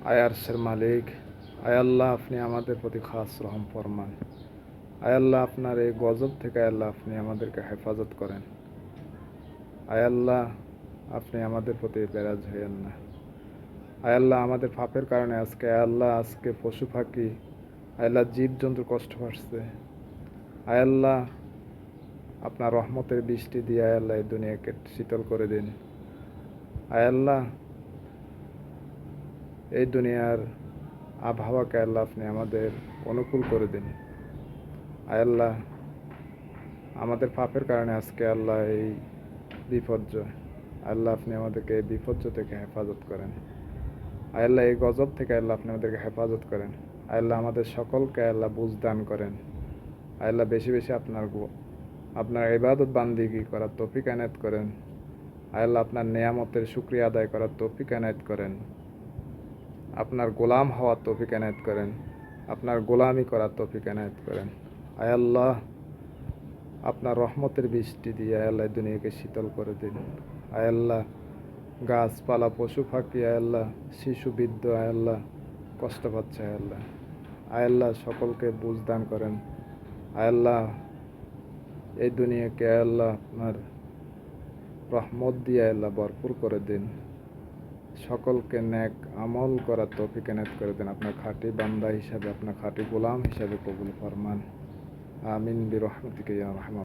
আয় আরশের মালিক আয় আল্লাহ আপনি আমাদের প্রতি খাস রহম ফরমান আয় আল্লাহ আপনার এই গজব থেকে আয় আল্লাহ আপনি আমাদেরকে হেফাজত করেন আয় আল্লাহ আপনি আমাদের প্রতি বেরাজ হইয়েন না আয় আল্লাহ আমাদের পাপের কারণে আজকে আয় আল্লাহ আজকে পশু পাখি আয় আল্লাহ জীবজন্তু কষ্ট পাচ্ছে আয় আল্লাহ আপনার রহমতের বৃষ্টি দিয়ে আয় আল্লাহ এই দুনিয়াকে শীতল করে দিন আয় আল্লাহ এই দুনিয়ার আবহাওয়াকে আল্লাহ আপনি আমাদের অনুকূল করে দিন। আল্লাহ, আমাদের পাপের কারণে আজকে আল্লাহ এই বিপর্যয় আল্লাহ আপনি আমাদেরকে এই বিপর্যয় থেকে হেফাজত করেন। আয় আল্লাহ এই গজব থেকে আল্লাহ আপনি আমাদেরকে হেফাজত করেন। আল্লাহ আমাদের সকলকে আল্লাহ বুঝ দান করেন। আল্লাহ বেশি বেশি আপনার আপনার ইবাদত বান্দিগি করার তৌফিক এনায়ত করেন। আল্লাহ আপনার নেয়ামতের শুক্রিয়া আদায় করার তৌফিক এনায়ত করেন। আপনার গোলাম হওয়ার তৌফিক এনায়ত করেন, আপনার গোলামি করার তৌফিক এনায়ত করেন। আয় আল্লাহ, আপনার রহমতের বৃষ্টি দিয়ে আয় আল্লাহ দুনিয়াকে শীতল করে দিন। আয় আল্লাহ, গাছপালা, পশু পাখি, আয় আল্লাহ, শিশু, বৃদ্ধ, আয় আল্লাহ, কষ্ট পাচ্ছে, আয় আল্লাহ। আয় আল্লাহ, সকলকে বুঝদান করেন। আয় আল্লাহ, এই দুনিয়াকে আয় আল্লাহ আপনার রহমত দিয়ে আল্লাহ ভরপুর করে দিন। সকলকে ন্যাক আমল করার তৌফিক এনায়ত করে দেন। আপনার খাঁটি বান্দা হিসাবে, আপনার খাঁটি গোলাম হিসাবে কবুল ফরমান। আমিন, বিরহমতিকে রহমান।